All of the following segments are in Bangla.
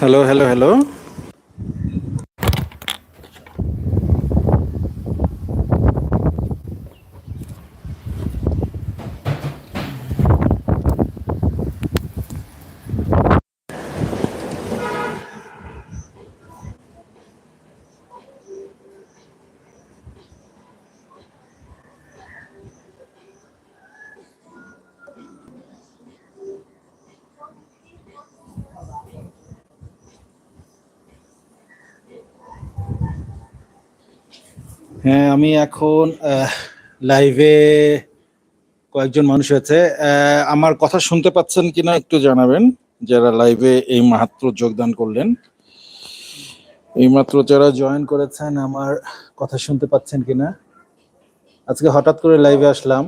hello hello hello. হ্যাঁ আমি এখন লাইভে কয়েকজন মানুষ আছে। আমার কথা শুনতে পাচ্ছেন কিনা একটু জানাবেন, যারা লাইভে এই মাত্র যোগদান করলেন। এই মাত্র যারা জয়েন করেছেন, আমার কথা শুনতে পাচ্ছেন কিনা? আজকে হঠাৎ করে লাইভে আসলাম।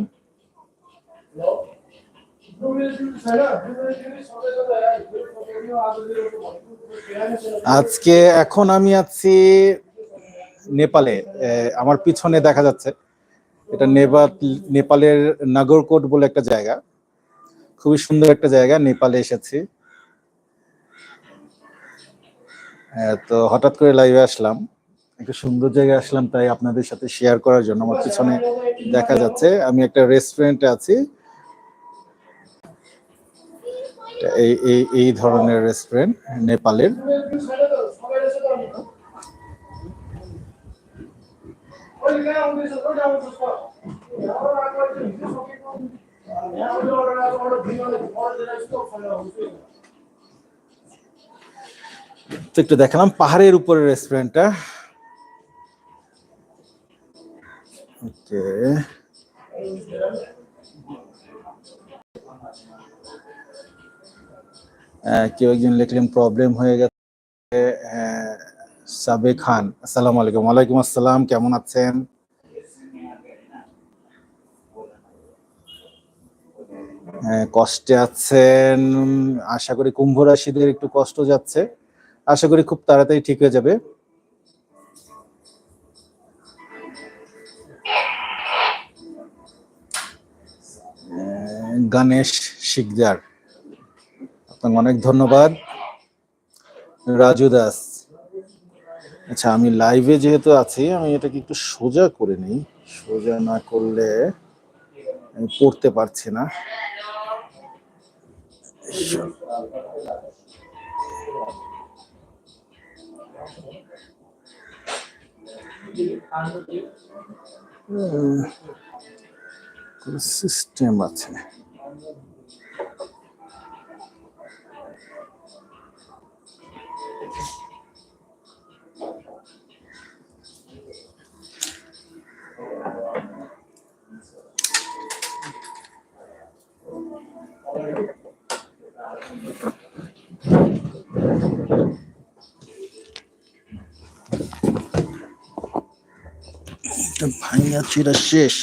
আজকে এখন আমি আছি নেপালে আমার পিছনে দেখা যাচ্ছে। এটা নেপাল নেপালের নাগরকোট বলে একটা জায়গা। খুবই সুন্দর একটা জায়গা, নেপালে এসেছি। তো হঠাৎ করে লাইভে আসলাম। একটা সুন্দর জায়গায় আসলাম, তাই আপনাদের সাথে শেয়ার করার জন্য আমার পিছনে দেখা যাচ্ছে। আমি একটা রেস্টুরেন্টে আছি। এই এই ধরনের রেস্টুরেন্ট নেপালের। তো একটু দেখালাম পাহাড়ের উপরে রেস্টুরেন্টটা ওকে কেউ একজন লিখলেন প্রবলেম হয়ে গেছে। সাবে খান। আসসালামু আলাইকুম। ওয়ালাইকুম আসসালাম। কেমন আছেন? হ্যাঁ, কষ্টে আছেন। আশা করি কুম্ভ রাশিদের একটু কষ্ট যাচ্ছে। আশা করি খুব তাড়াতাড়ি ঠিক হয়ে যাবে। গণেশ শিকদার আপনাকে অনেক ধন্যবাদ। রাজু দাস আচ্ছা আমি লাইভে যেহেতু আছি, আমি এটাকে একটু সোজা করে নিই। সোজা না করলে আমি পড়তে পারছি না। সিস্টেম আছে। ভাইয়া চিরা শেষ।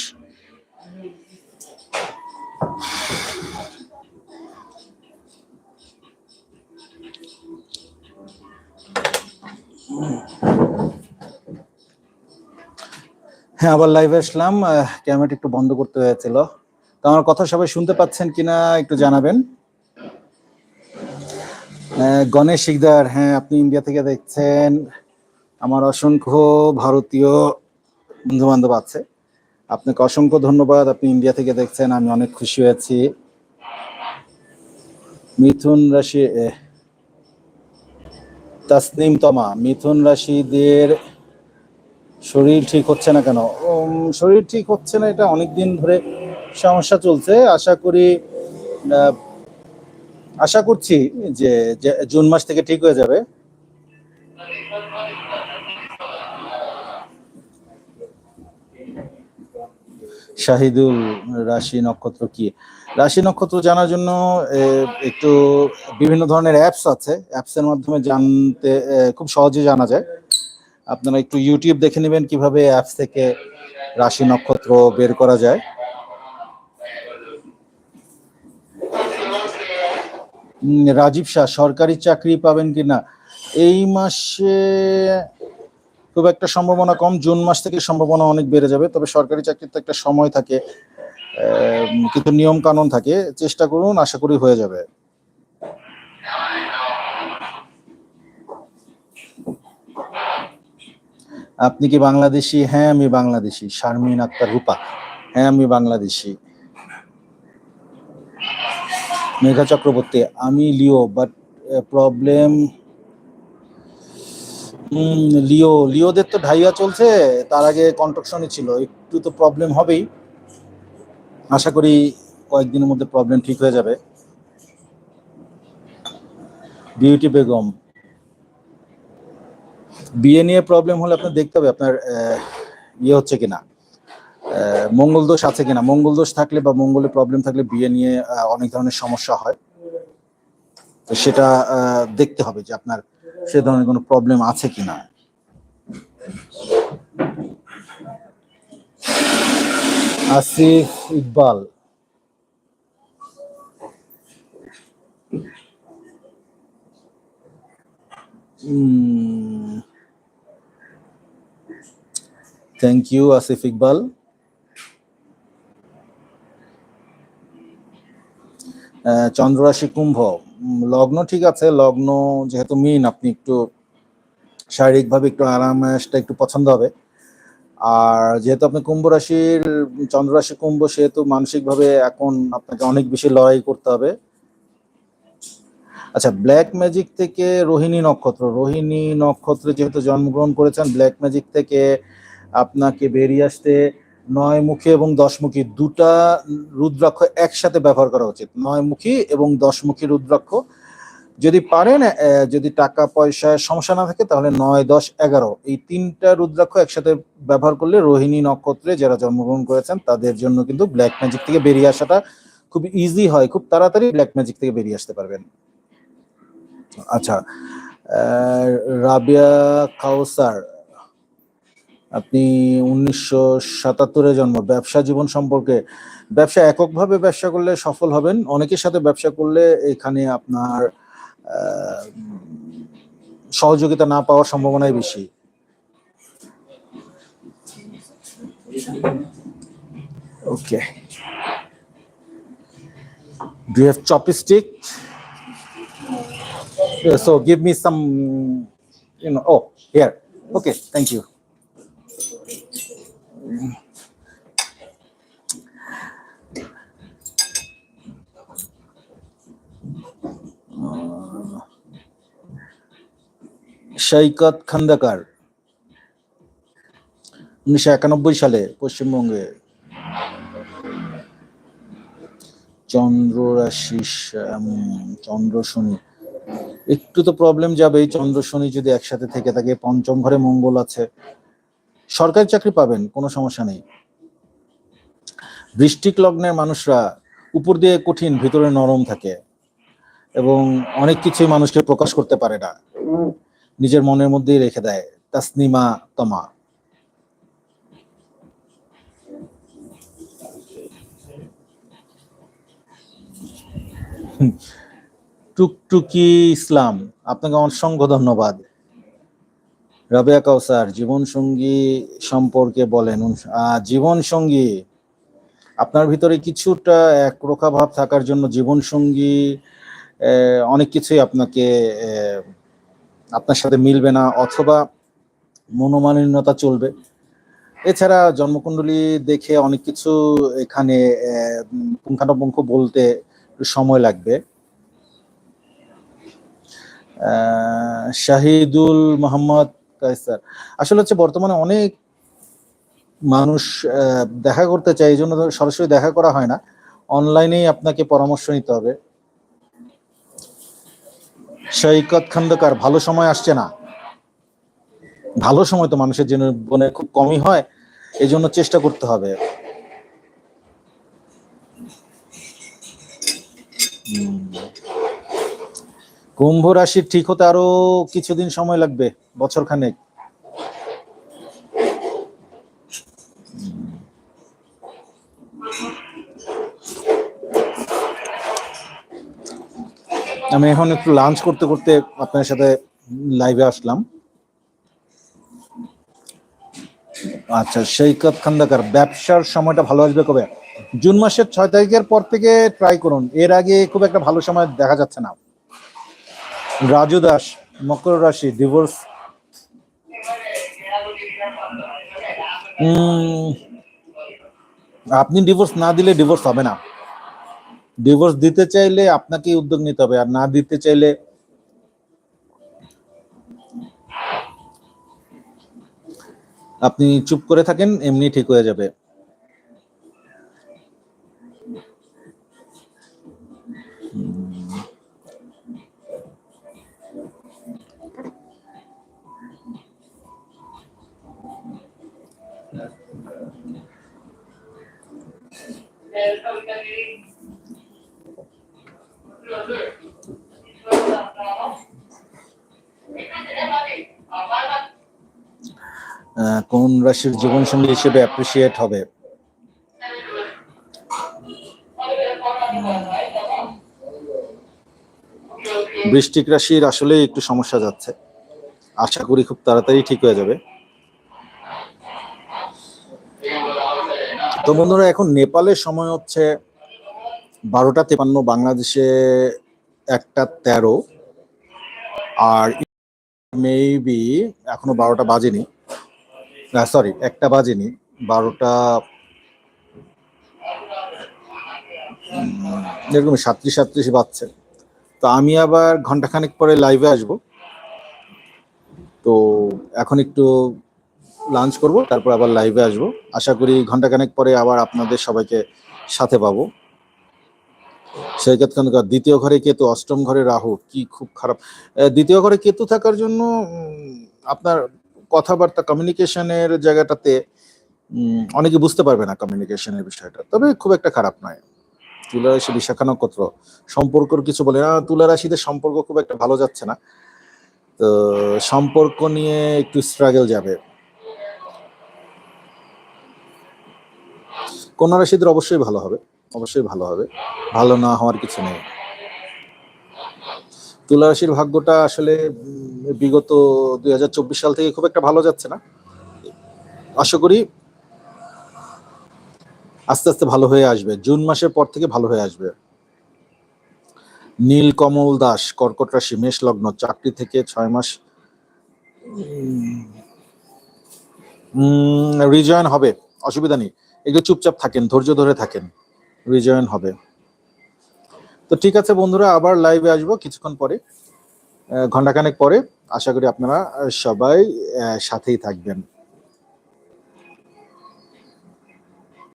হ্যাঁ আবার লাইভে আসলাম। ক্যামেরাটা একটু বন্ধ করতে হয়েছিল। তো আমার কথা সবাই শুনতে পাচ্ছেন কিনা একটু জানাবেন। গণেশ শিকদার হ্যাঁ আপনি ইন্ডিয়া থেকে দেখছেন। আমার অসংখ্য ভারতীয় বন্ধু বান্ধব আছে। আপনাকে অসংখ্য ধন্যবাদ। আপনি ইন্ডিয়া থেকে দেখছেন, আমি অনেক খুশি হয়েছি। মিথুন রাশি তাসনিম তমা, মিথুন রাশিদের শরীর ঠিক হচ্ছে না কেন? শরীর ঠিক হচ্ছে না, এটা অনেক দিন ধরে সমস্যা চলছে। আশা করি আশা করছি যে, জুন মাস থেকে ঠিক হয়ে যাবে। শাহিদুল রাশি নক্ষত্র কি? রাশি নক্ষত্র জানার জন্য একটু বিভিন্ন ধরনের অ্যাপস আছে। অ্যাপসের মাধ্যমে জানতে খুব সহজে জানা যায়। আপনারা একটু ইউটিউব দেখে নেবেন কীভাবে অ্যাপস থেকে রাশি নক্ষত্র বের করা যায়। রাজীব শাহ, সরকারি চাকরি পাবেন কিনা? এই মাসে খুব একটা সম্ভাবনা কম, জুন মাস থেকে সম্ভাবনা অনেক বেড়ে যাবে, তবে সরকারি চাকরিতে একটা সময় থাকে কিন্তু নিয়ম কানুন থাকে, চেষ্টা করুন, আশা করি হয়ে যাবে। আপনি কি বাংলাদেশি? হ্যাঁ আমি বাংলাদেশি, শারমিন আক্তার রূপা। হ্যাঁ আমি বাংলাদেশি। মেঘা চক্রবর্তী, আমি লিও বাট প্রবলেম লিও, লিওদের তো ঢাইয়া চলছে, তার আগে কন্ট্রাকশনই ছিল, একটু তো প্রবলেম হবেই। আশা করি কয়েকদিনের মধ্যে প্রবলেম ঠিক হয়ে যাবে। বিউটি বেগম, বিয়ে নিয়ে প্রবলেম হলে আপনার দেখতে হবে আপনার ইয়ে হচ্ছে কিনা মঙ্গল দোষ আছে কিনা। মঙ্গল দোষ থাকলে বা মঙ্গলে প্রবলেম থাকলে বিয়ে নিয়ে অনেক ধরনের সমস্যা হয়। তো সেটা দেখতে হবে যে আপনার সে ধরনের কোনো প্রবলেম আছে কিনা? Asif Iqbal. Thank you Asif Iqbal. চন্দ্ররাশি কুম্ভ। লগ্ন ঠিক আছে, লগ্ন যেহেতু মিন, আপনি একটু শারীরিকভাবে একটু আরামাসটা একটু পছন্দ হবে। আর যেহেতু আপনি কুম্ভ রাশির চন্দ্র রাশি কুম্ভ, সেহেতু মানসিকভাবে এখন আপনাকে অনেক বেশি লড়াই করতে হবে। আচ্ছা ব্ল্যাক ম্যাজিক থেকে রোহিণী নক্ষত্র। রোহিণী নক্ষত্রে যেহেতু জন্মগ্রহণ করেছেন, ব্ল্যাক ম্যাজিক থেকে আপনাকে বেরিয়ে আসতে নয় মুখী এবং দশমুখী দুটা রুদ্রাক্ষ একসাথে ব্যবহার করা উচিত। নয় মুখী এবং দশমুখী রুদ্রাক্ষ। যদি পারেন যদি টাকা পয়সার সমস্যা না থাকে, তাহলে নয়, দশ, এগারো। এই তিনটা রুদ্রাক্ষ একসাথে ব্যবহার করলে রোহিণী নক্ষত্রে যারা জন্মগ্রহণ করেছেন, তাদের জন্য কিন্তু ব্ল্যাক ম্যাজিক থেকে বেরিয়ে আসাটা খুব ইজি হয়। খুব তাড়াতাড়ি ব্ল্যাক ম্যাজিক থেকে বেরিয়ে আসতে পারবেন। আচ্ছা রাবিয়া কাউসার আপনি উনিশশো সাতাত্তরে জন্ম ব্যবসা জীবন সম্পর্কে ব্যবসা এককভাবে ব্যবসা করলে সফল হবেন অনেকের সাথে ব্যবসা করলে এখানে আপনার সহযোগিতা না পাওয়ার সম্ভাবনাই বেশি ওকে you have chopstick? Yeah, so give me some, you know. Okay, thank you. সৈকত খান্দাকার, উনিশশো একানব্বই সালে পশ্চিমবঙ্গে চন্দ্র রাশি চন্দ্র শনি। একটু তো প্রবলেম যাবেই, চন্দ্র শনি যদি একসাথে থেকে থাকে, পঞ্চম ঘরে মঙ্গল আছে। সরকারি চাকরি পাবেন, কোনো সমস্যা নেই। বৃষ্টিক লগ্নের মানুষরা উপর দিয়ে কঠিন, ভিতরে নরম থাকে এবং অনেক কিছুই মানুষকে প্রকাশ করতে পারে না। নিজের মনের মধ্যেই রেখে দেয়, তাসনিমা তমা। টুকটুকি ইসলাম, আপনাকে অসংখ্য ধন্যবাদ। রাবেয়া কাউসার জীবন সঙ্গী সম্পর্কে বলেন জীবন সঙ্গী আপনার ভিতরে কিছুটা একরোখা ভাব থাকার জন্য জীবন সঙ্গী অনেক কিছুই আপনাকে আপনার সাথে মিলবে না অথবা মনোমালিন্যতা চলবে। এছাড়া জন্মকুণ্ডলী দেখে অনেক কিছু এখানে পুঙ্খানুপুঙ্খ বলতে সময় লাগবে। শাহিদুল মোহাম্মদ কায়সার। আসলে হচ্ছে বর্তমানে অনেক মানুষ দেখা করতে চায়, এই জন্য সরাসরি দেখা করা হয় না। অনলাইনেই আপনাকে পরামর্শ নিতে হবে। সৈকত খন্দকার, ভালো সময় আসছে না। ভালো সময় তো মানুষের জীবনে খুব কমই হয় এই জন্য চেষ্টা করতে হবে। কুম্ভ রাশির ঠিক হতে আরও কিছুদিন সময় লাগবে বছর খানেক আমি এখন একটু লাঞ্চ করতে করতে আপনার সাথে লাইভে আসলাম। আচ্ছা সৈকত খান্দাকার, ব্যবসার সময়টা ভালো আসবে কবে? জুন মাসের ছয় তারিখের পর থেকে ট্রাই করুন। এর আগে খুব একটা ভালো সময় দেখা যাচ্ছে না। রাজু দাস, মকর রাশি ডিভোর্স আপনি ডিভোর্স না দিলে ডিভোর্স হবে না। ডিভোর্স দিতে চাইলে আপনাকে উদ্যোগ নিতে হবে, আর না দিতে চাইলে আপনি চুপ করে থাকেন, এমনি ঠিক হয়ে যাবে। কোন রাশির জীবন সঙ্গী হিসেবে অ্যাপ্রিসিয়েট হবে। বৃষ্টিক রাশির আসলে একটু সমস্যা যাচ্ছে। আশা করি খুব তাড়াতাড়ি ঠিক হয়ে যাবে। তো বন্ধুরা, এখন নেপালের সময় হচ্ছে বারোটা তেপান্ন, বাংলাদেশে একটা তেরো, আর মেবি এখনও বারোটা বাজেনি। সরি একটা বাজেনি, বারোটা এরকম সাতত্রিশ সাতত্রিশ বাজছে। তো আমি আবার ঘন্টাখানেক পরে লাইভে আসব। তো এখন একটু লাঞ্চ করব, তারপর আবার লাইভে আসব। আশা করি ঘন্টাখানেক পরে আবার আপনাদের সবাইকে সাথে পাবো। সৈকত খানকার দ্বিতীয় ঘরে কেতু, অষ্টম ঘরে রাহু, কি খুব খারাপ। দ্বিতীয় ঘরে কেতু থাকার জন্য আপনার কথাবার্তা কমিউনিকেশনের জায়গাটাতে অনেকে বুঝতে পারবে না কমিউনিকেশনের বিষয়টা। তবে খুব একটা খারাপ নয়। তুলা রাশি বিশাখা নক্ষত্র সম্পর্কর কিছু বলে, না তুলা রাশিদের সম্পর্ক খুব একটা ভালো যাচ্ছে না। তো সম্পর্ক নিয়ে একটু স্ট্রাগল যাবে। কন্যা রাশিদের অবশ্যই ভালো হবে, অবশ্যই ভালো হবে। ভালো না হওয়ার কিছু নেই। তুলা রাশির ভাগ্যটা আসলে বিগত দু হাজার চব্বিশ সাল থেকে খুব একটা ভালো যাচ্ছে না। আশা করি আস্তে আস্তে ভালো হয়ে আসবে। জুন মাসের পর থেকে ভালো হয়ে আসবে। নীল কমল দাস, কর্কট রাশি মেষ লগ্ন চাকরি থেকে ছয় মাস রিজয়েন হবে। অসুবিধা নেই। একটু চুপচাপ থাকেন, ধৈর্য ধরে থাকেন। রিজয়েন হবে। তো ঠিক আছে বন্ধুরা, আবার লাইভে আসব কিছুক্ষণ পরে ঘন্টাখানেক পরে। আশা করি আপনারা সবাই সাথেই থাকবেন।